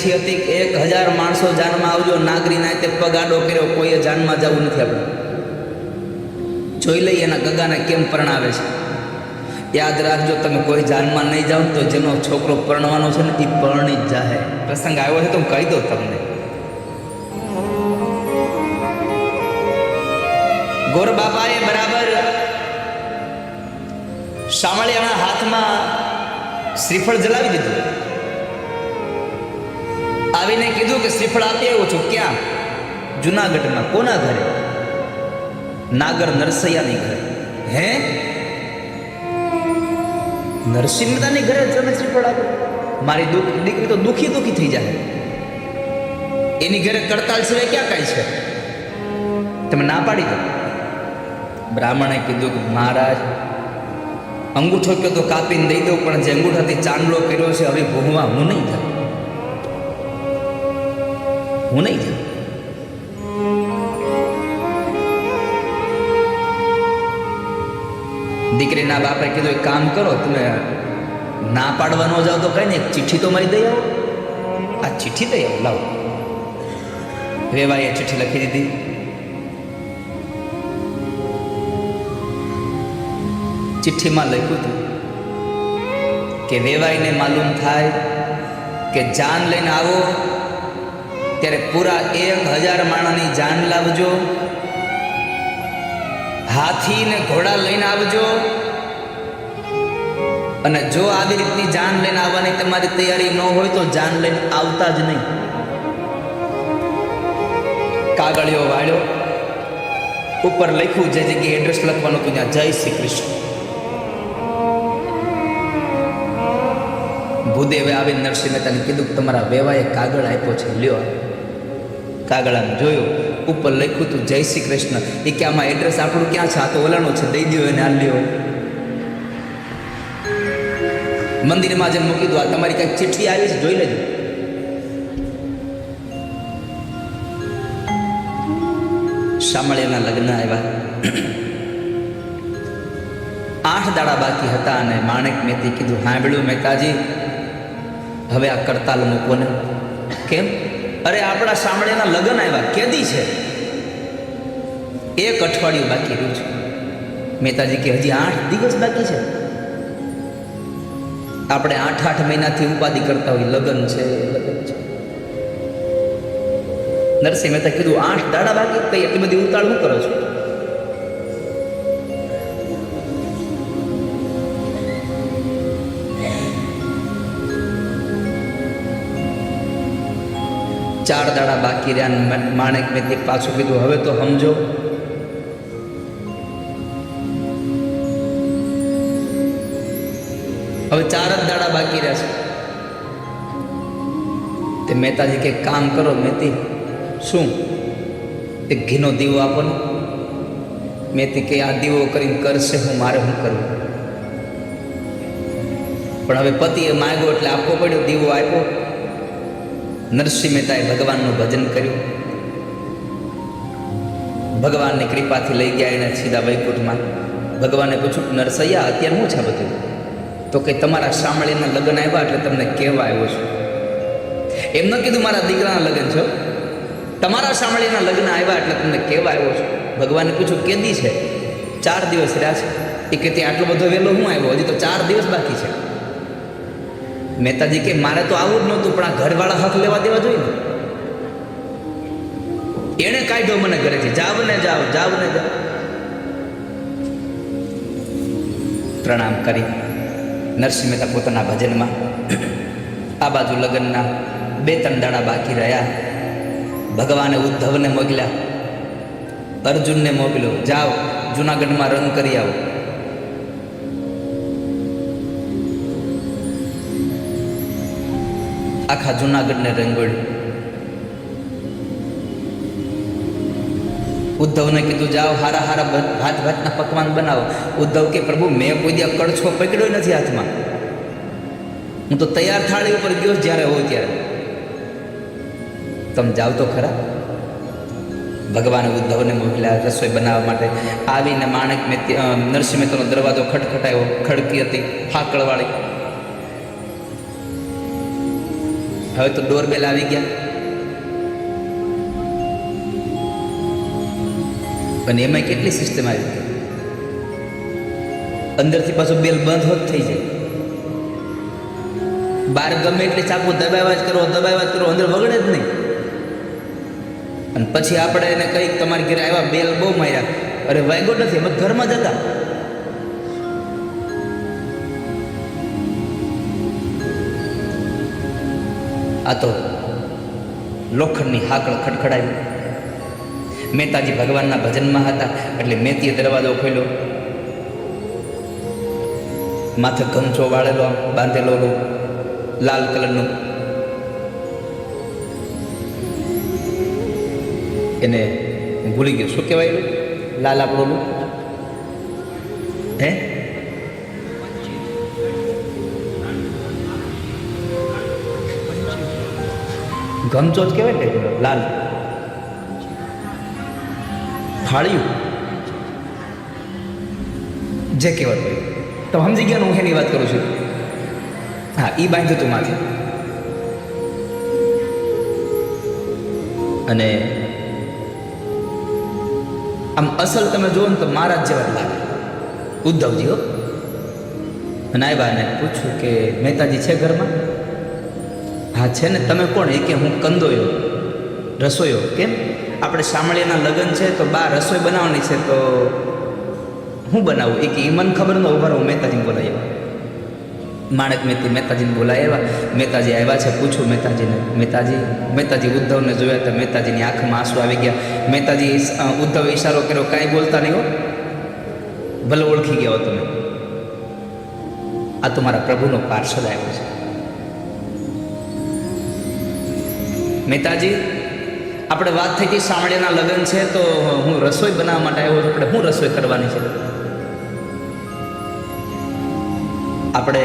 ચિઠ્ઠી હતી કે એક હજાર માણસો જાનમાં આવજો નાગરી નાતે પગ આડો કર્યો, કોઈએ જાનમાં જવું નથી આપણે જોઈ લઈએ એના ગગાને કેમ પરણાવે છે. યાદ રાખજો, તમે કોઈ જાનમાં નહીં જાઓ તો જેનો છોકરો પરણવાનો છે ને એ પરણી જ જાહે. પ્રસંગ આવ્યો છે તો હું કહી દઉં તમને. ગોર બાપાએ બરાબર શામળિયાના હાથમાં શ્રીફળ જલાવી દીધું. આવીને કીધું કે શ્રીફળ આપી આવ્યો છું. ક્યાં? જુનાગઢમાં કોના ઘરે? નાગર નરસૈયાની ઘરે. હે? નરસિંહ મહેતાની ઘરે તમે શ્રીફળ આપ્યું મારી દુઃખ, દીકરી તો દુઃખી દુઃખી થઈ જાય. એની ઘરે કડતાલ સિવાય ક્યાં કાંઈ છે? તમે ના પાડી દો. બ્રાહ્મણે કીધું કે મહારાજ, અંગૂઠો કયો તો કાપીને દઈ દઉં, પણ જે અંગૂઠાથી ચાંદલો કર્યો છે, હવે ભોગવા હું નહીં જાઉં. હું નહીં જાઉં દીકરીના બાપે કીધું, એક કામ કરો, તમે ના પાડવા ન જાઓ તો કઈ નહીં ચિઠ્ઠી તો મારી દઈ આવો. આ ચિઠ્ઠી દઈ આવો, લાવો. વેવાઈએ ચિઠ્ઠી લખી દીધી. ચિઠ્ઠીમાં લખ્યું હતું કે વેવાઈને માલુમ થાય કે જાન લઈને આવો ત્યારે પૂરા એક હજાર માણસની જાન લાવજો. હાથી ને ઘોડા લઈને આવજો. અને જો આવી રીતની જાન લઈને આવવાની તમારી તૈયારી ન હોય તો જાન લઈને આવતા જ નહીં. કાગળિયો વાળ્યો. ઉપર લખ્યું જે જગ્યાએ એડ્રેસ લખવાનું હતું ત્યાં, જય શ્રી કૃષ્ણ. ભૂદેવે આવીને નરસિંહ મહેતાને કીધું કે તમારા વેવાએ કાગળ આપ્યો છે, લ્યો. કાગળ આમ જોયું, ઉપર લખ્યું હતું, જય શ્રી કૃષ્ણ. એ કે, આમાં એડ્રેસ આપણું ક્યાં છે? આ તો ઓલાનું છે, દઈ દો એને લ્યો મંદિરમાં જેમ મૂકી દો આ તમારી કંઈક ચિઠ્ઠી આવી છે, જોઈ લેજો. શામળિયાના લગ્ન આવ્યા. આઠ દાડા બાકી હતા અને માણેક મેતી કીધું, હાંભળ્યું મહેતાજી, હવે આ કરતાલ મૂકો ને. કેમ? અરે, આપણા શામળિયાના લગ્ન આવ્યા. કેદી છે? એક અઠવાડિયું બાકી રહ્યું છે. મહેતાજી કે, હજી આઠ દિવસ બાકી છે? આપણે આઠ આઠ મહિનાથી ઉપાધિ કરતા હોય, લગ્ન છે લગ્ન છે. નરસિંહ મહેતા કીધું, આઠ દાડા બાકી, તો એટલી બધી ઉતાળ શું કરો છો? ચાર દાડા બાકી રહ્યા માણેક મેથી પાછું કીધું, હવે તો સમજો. હવે ચાર જ દાડા બાકી રહ્યા છે. તે મહેતાજી કે, કામ કરો મેથી શું? એક ઘીનો દીવો આપો ને. મેથી કે, આ દીવો કરીને કરશે હું, મારે શું કરવું? પણ હવે પતિએ માગ્યો એટલે આપવો પડ્યો, દીવો આપ્યો. નરસિંહ મહેતાએ ભગવાનનું ભજન કર્યું. ભગવાનની કૃપાથી લઈ ગયા એને સીધા વૈકુંઠમાં. ભગવાને પૂછ્યું, નરસૈયા, અત્યારે શું છે બધું? તો કે, તમારા શામળીના લગ્ન આવ્યા એટલે તમને કહેવા આવ્યો છું. એમ ન કીધું, મારા દીકરાના લગ્ન છો તમારા શામળીના લગ્ન આવ્યા એટલે તમને કહેવા આવ્યો છું. ભગવાને પૂછ્યું, કેદી છે? ચાર દિવસ રહ્યા છે. એ કે ત્યાં આટલો બધો વહેલો હું આવ્યો? હજી તો ચાર દિવસ બાકી છે. મહેતાજી કે મારે તો આવું જ નહોતું, પણ આ ઘરવાળા હક લેવા દેવા જોઈએ ને. એણે કાઢ્યો મને ઘરેથી જાવ ને જાવ જાવ ને જાવ. પ્રણામ કરી. નરસિંહ મહેતા પોતાના ભજનમાં આ બાજુ લગ્નના બે ત્રણ દાડા બાકી રહ્યા. ભગવાને ઉદ્ધવને મોકલ્યા. અર્જુનને મોકલ્યો, જાઓ, જુનાગઢમાં રંગ કરી આવો. આખા જૂનાગઢને રંગોળ્યું ઉદ્ધવને કીધું, જાઓ, હારા હારા ભાત ભાતના પકવાન બનાવો. ઉદ્ધવ કે, પ્રભુ, મેં કોઈ દિવસ કડછો પકડ્યો નથી હાથમાં. હું તો તૈયાર થાળી ઉપર ગયો જ્યારે હોય ત્યારે. તમે જાઓ તો ખરા. ભગવાને ઉદ્ધવને મોકલ્યા રસોઈ બનાવવા માટે. આવીને માણેક મેં નરસિંહ મહેતાનો દરવાજો ખટખટાયો, ખડકી હતી, ફાકળવાળી. હવે તો ડોરબેલ આવી ગયા. અને એમાં કેટલી સિસ્ટમ આવી અંદરથી પાછું બેલ બંધ હોત થઈ જાય. બહાર ગમે એટલે ચાકુ દબાવ્યા જ કરો, દબાવ્યા જ કરો, અંદર વગડે જ નહીં. અને પછી આપણે એને કંઈક તમારી ઘરે આવ્યા, બેલ બહુ માર્યા. અરે વાગ્યો નથી, અમે ઘરમાં જ હતા. આ તો લોખંડની હાકળ ખડખડાવી. મહેતાજી ભગવાનના ભજનમાં હતા, એટલે મેતીએ દરવાજો ખોલ્યો. માથે ગમછો વાળેલો બાંધેલો લાલ કલરનું. એને ભૂલી ગયો. શું કહેવાય? લાલ આપણું હે? ગમચો જ કહેવાય ને લાલ. ફાળ્યું જે કહેવત હોય. તો સમજી ગયા હું એની વાત કરું છું. હા એ બાંધ્યું હતું માથે. અને આમ અસલ તમે જુઓ ને તો મારા જેવા જ લાગે. ઉદ્ધવજી હો. અને આવ્યા ને પૂછ્યું કે મહેતાજી છે ઘરમાં? હા છે ને તમે કોણ? એ કે હું કંદોયો. રસોઈયો. કેમ? આપણે શામળિયાના લગ્ન છે તો બા રસોઈ બનાવવાની છે તો હું બનાવું? એ કે એ મને ખબર ન ઊભા હું મહેતાજીને બોલાવી આવ્યા માણક મહેતી મહેતાજીને બોલાવી આવ્યા. મહેતાજી આવ્યા છે, પૂછું મહેતાજીને. મહેતાજી મહેતાજી ઉદ્ધવને જોયા તો મહેતાજીની આંખમાં આંસુ આવી ગયા. મહેતાજી ઉદ્ધવ ઈશારો કર્યો, કાંઈ બોલતા નહીં હો. ભલે ઓળખી ગયા હો તમે. આ તો મારા પ્રભુનો પાર્ષદ આવ્યો છે. મહેતાજી આપણે વાત થઈ હતી સામળિયાના લગ્ન છે, તો હું રસોઈ બનાવવા માટે આવ્યો છું. આપણે હું રસોઈ કરવાની છે? આપણે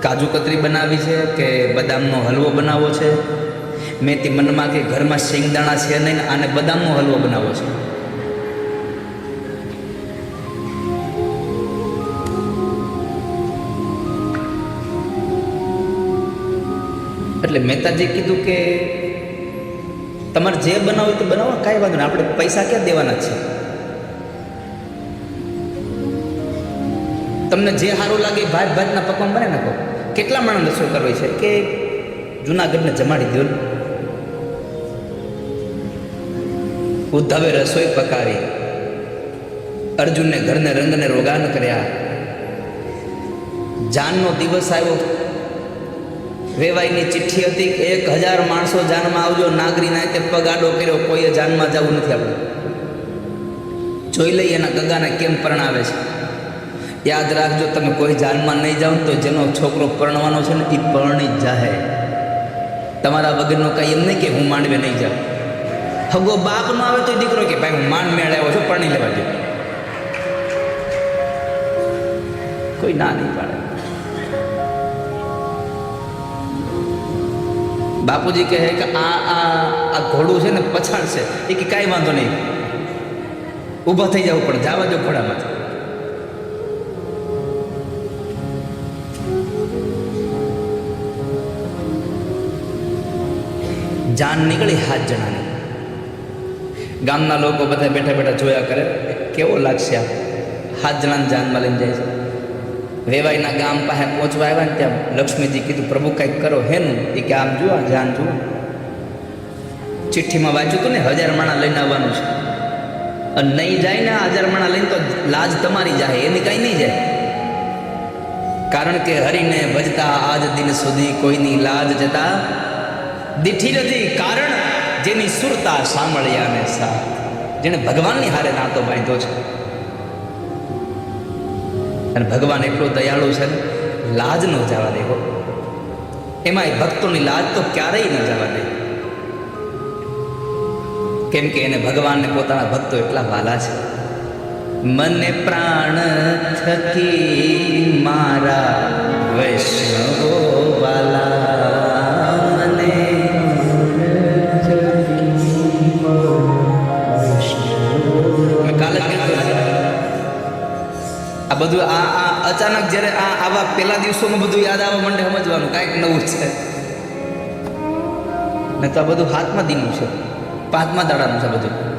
કાજુ કતરી બનાવી છે કે બદામનો હલવો બનાવવો છે? મેં તે મનમાં કે ઘરમાં શેંગદાણા છે નહીં આને બદામનો હલવો બનાવવો છે. એટલે મહેતાજી કીધું કે તમારે જે બનાવો તે બનાવો, કાંઈ વાંધો નહીં. આપણે પૈસા ક્યાં દેવાના છે? તમને જે સારું લાગે ભાત ભાતના પકવાન બને નાખો. કેટલા માણસ રસોઈ કરવી છે? કે જુનાગઢને જમાડી દો ઉદ્ધવે રસોઈ પકાવી. અર્જુનને ઘરને રંગને રોગાન કર્યા. જાનનો દિવસ આવ્યો. વેવાઈની ચિઠ્ઠી હતી કે એક હજાર માણસો જાનમાં આવજો, નાગરીના તે પગાડો કર્યો, કોઈએ જાનમાં જવું નથી આપણે. જોઈ લઈએ એના ગગાને કેમ પરણાવે છે. યાદ રાખજો, તમે કોઈ જાનમાં નહીં જાઓ તો જેનો છોકરો પરણવાનો છે ને એ પરણી જ જાહે. તમારા વગરનો કાંઈ એમ નહીં કે હું માંડવે નહીં જાઉં. હગો બાપ નો આવે તો દીકરો કે, ભાઈ, હું માંડ મેળ આવ્યો છું, પરણી લેવા દે કોઈ ના નહીં પાડે. બાપુજી કહે કે આ આ આ ઘોડું છે ને પછાડ છે. એ કે કાંઈ વાંધો નહીં. ઊભા થઈ જવું પડે જવા દો ઘોડામાંથી. જાન નીકળી હાથ જણાની. ગામના લોકો બધા બેઠા બેઠા જોયા કરે. કેવો લાગશે આ? હાથ જણાને જાનમાં લઈને જાય છે. વેવાઈના ગામ પાસે પહોંચવા આવ્યા ને ત્યાં લક્ષ્મીજી કીધું, પ્રભુ, કંઈક કરો. હેનું, એ કે, આમ જુઓ જાન જુઓ. ચિઠ્ઠીમાં વાંચ્યું હતું ને, હજાર માણા લઈને આવવાનું છે. અને નહીં જાય ને હજાર માણા લઈને તો લાજ તમારી જાય એની કાંઈ નહીં જાય. કારણ કે હરિને ભજતા આજ દિન સુધી કોઈની લાજ જતા દીઠી નથી, કારણ જેની સુરતા સાંભળ્યા ને સાથ. જેણે ભગવાનની હારે નાતો બાંધ્યો છે. અને ભગવાન એટલો દયાળુ છે ને, લાજ ન જવા દેવો એમાં ભક્તોની લાજ તો ક્યારેય ન જવા દે. કેમ કે એને ભગવાનને પોતાના ભક્તો એટલા વાલા છે. મને પ્રાણ થકી મારા વૈષ્ણવો બધું આ આ અચાનક જ્યારે આ આવા પહેલા દિવસોમાં બધું યાદ આવવા માંડે સમજવાનું, કાંઈક નવું છે. ને તો બધું હાથમાં દીનું છે. પાંચમા દાડાનું છે બધું.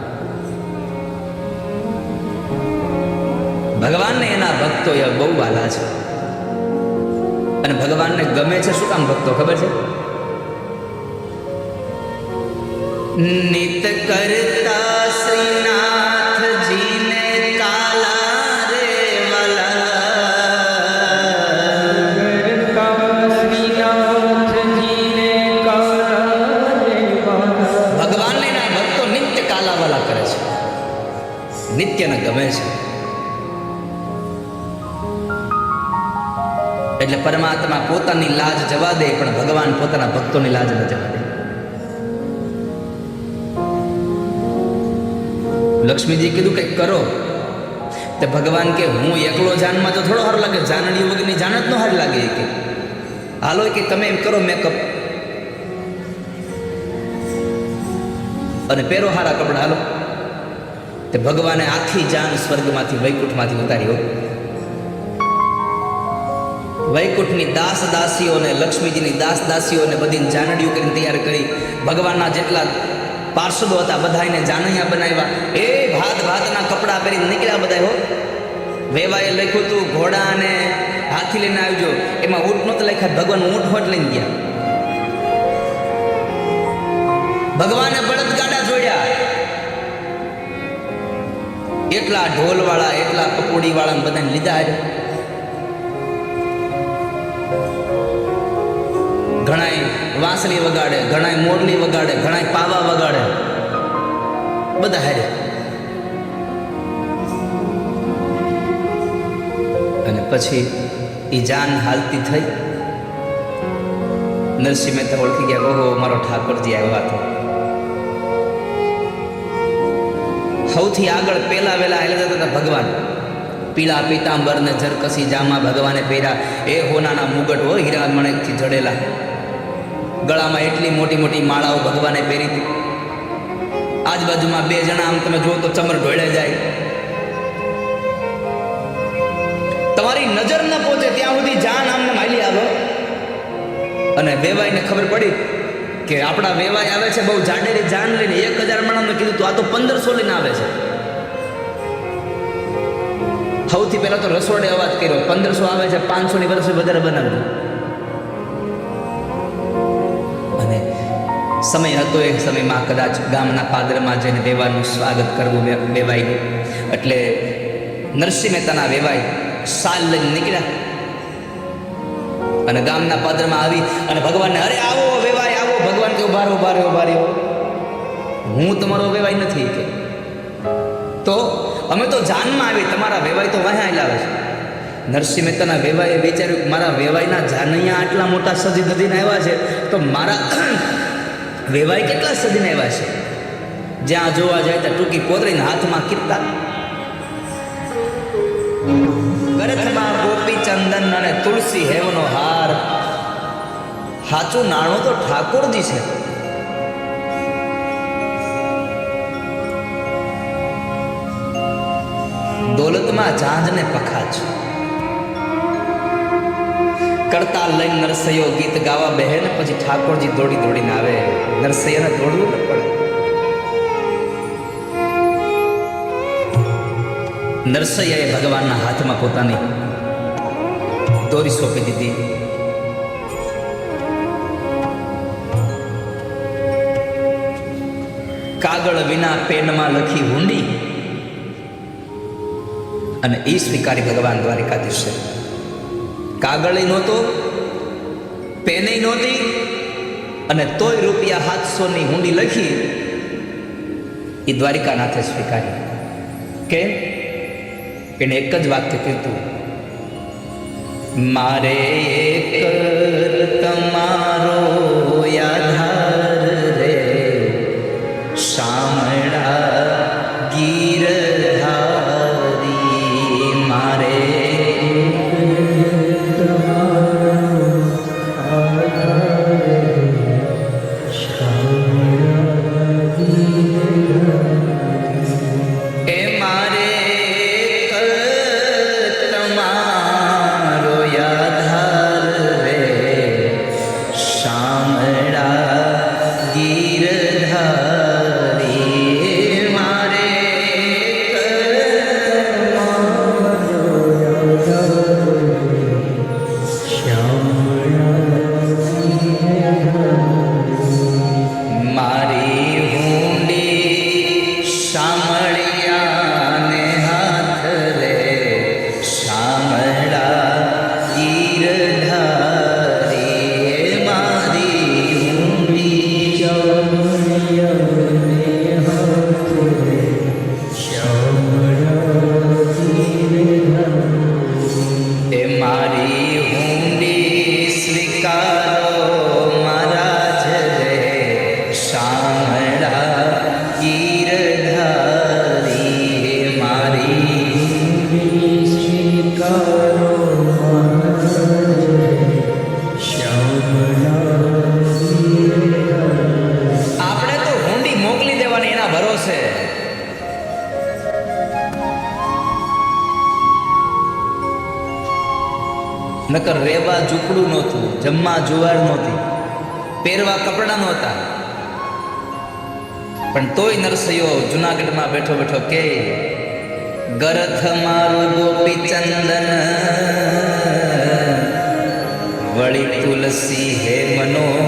ભગવાનને એના ભક્તો એ બહુ વાલા છે. અને ભગવાનને ગમે છે, શું કામ ભક્તો, ખબર છે? નિત કરતા શ્રીનાથજીને એટલે પરમાત્મા પોતાની લાજ જવા દે, પણ ભગવાન પોતાના ભક્તોની લાજ ન જવા દે. લક્ષ્મીજી કીધું કંઈક કરો. તે ભગવાન કે, હું એકલો જાનમાં તો થોડો સારો લાગે જાનડી વગરની જાણ જ ન સારી લાગે કે. હાલો કે, તમે એમ કરો મેકઅપ અને પહેરો હારા કપડા, હાલો. તે ભગવાને આખી જાન સ્વર્ગમાંથી, વૈકુંઠમાંથી ઉતારી વૈકુંઠની દાસ દાસીઓને લક્ષ્મીજીની દાસ દાસીઓને બધી જાનડીઓ કરીને તૈયાર કરી ભગવાનના જેટલા પાર્ષદો હતા બધાને જાનૈયા બનાવ્યા. એ ભાત ભાતના કપડાં પહેરીને નીકળ્યા બધા હો. વેવાએ લખ્યું હતું ઘોડા અને હાથી લઈને આવજો. એમાં ઊંટ નહોતું લખ્યા, ભગવાન ઊંટ હોટ લઈને ગયા. ભગવાને બળદગાડા જોડ્યા. એટલા ઢોલવાળા, એટલા પકોડીવાળા બધાને લીધા હારે. વાંસળી વગાડે, ઘણાય મોરલી વગાડે, ઘણાય પાવા વગાડે. બધા હારે. અને પછી એ જાન હાલતી થઈ. નરસિંહ મહેતા ઓળખી ગયા, ઓહો, મારો ઠાકોરજી આવ્યા હતો સૌથી આગળ પેલા વેલા આવેલા જતા હતા ભગવાન. પીળા પીતાંબર ને જરકસી જામા ભગવાને પહેર્યા. એ હોનાના મુગટ હો હીરા મણકથી જડેલા. ગળામાં એટલી મોટી મોટી માળાઓ ભગવાને પહેરી હતી. આજુબાજુમાં બે જણા આમ તમે જુઓ તો ચમર ઢોળે જાય. તમારી નજર ન પહોંચે ત્યાં સુધી જાન આમને માલી આવો. અને વેવાઈને ખબર પડી કે આપણા વેવાય આવે છે બહુ જાડેરી જાન લઈને એક હજાર માણસને કીધું તો, આ તો પંદરસો લઈને આવે છે. સૌથી પહેલા તો રસોડે અવાજ કર્યો, પંદરસો આવે છે પાંચસો ની વર્ષે વધારે બનાવ્યું સમય હતો એ સમયમાં કદાચ ગામના પાદરમાં જઈને વેવાનું સ્વાગત કરવું વેવાય. એટલે નરસિંહ મહેતાના વેવાય સાલ લઈને નીકળ્યા. અને ગામના પાદરમાં આવી અને ભગવાનને, અરે આવો વેવાય, આવો. ભગવાન કે ઊભા ઊભા રહ્યો ઊભા રહ્યો હું તમારો વેવાય નથી કે. તો અમે તો જાનમાં આવી તમારા વેવાય તો વહ્યા લાવે છે. નરસિંહ મહેતાના વેવાએ વિચાર્યું મારા વેવાયના જાનૈયા આટલા મોટા સજી ધજીને આવ્યા છે, તો મારા વેવાય કેટલા સજીને એવા છે? જ્યાં જોવા જાય ત્યાં ટૂંકી પોતરીને હાથમાં કીર્તા ગરજમાં ગોપી ચંદન અને તુલસી હેવનો હાર. સાચું નાણું તો ઠાકોરજી છે. દોલતમાં જાંજને પખાજ કરતા લઈને નરસૈયો ગીત ગાવા બેહે ને પછી ઠાકોરજી દોડી દોડીને આવે. નરસૈયાને દોડવું ન પડે. નરસૈયાએ ભગવાનના હાથમાં પોતાની દોરી સોંપી દીધી. કાગળ વિના પેનમાં લખી હુંડી અને એ સ્વીકારી ભગવાન દ્વારિકાધીશે. કાગળ નહોતો, પેનય નહોતી, અને તોય રૂપિયા સાતસોની હુંડી લખી એ દ્વારિકાનાથે સ્વીકારી. કેમ એને એક જ વાક્ય કીધું, મારે એક તમારો હાથમાં જુવાર નહોતી. પહેરવા કપડાં નહોતા. પણ તોય નરસૈયો જુનાગઢમાં બેઠો બેઠો કે, ગરથ મારું ગોપી ચંદન, વળી તુલસી હે મનો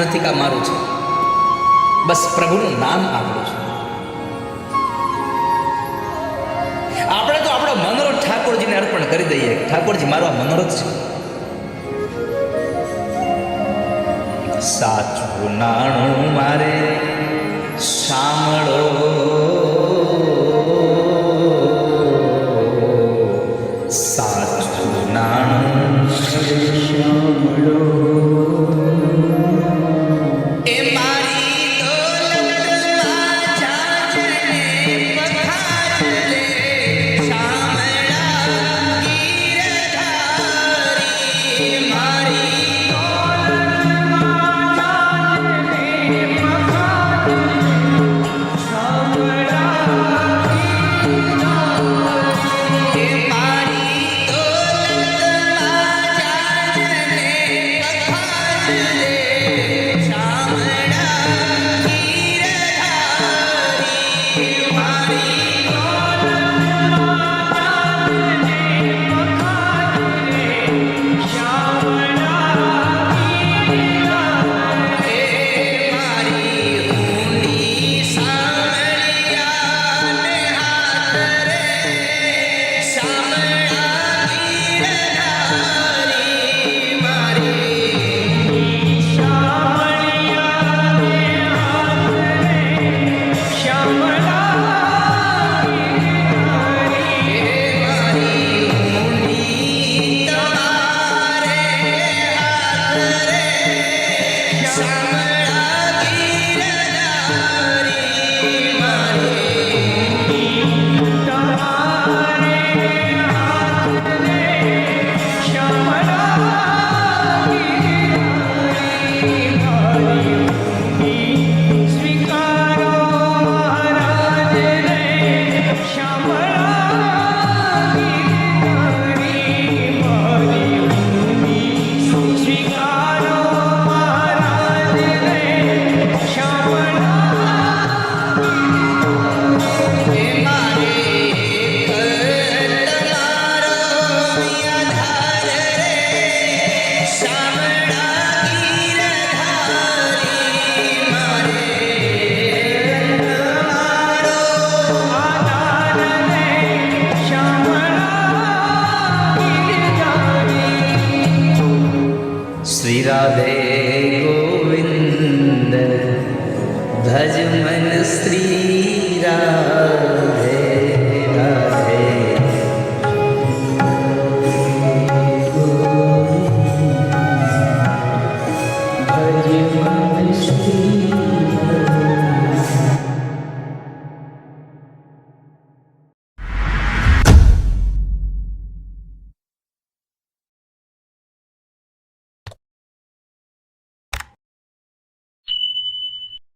રથિકા મારું છે. બસ પ્રભુનું નામ આપણું છે. આપણે તો આપણો મનોરથ ઠાકોરજીને અર્પણ કરી દઈએ. ઠાકોરજી મારો મનોરથ છે. સાચું નાણું મારે સાંભળો.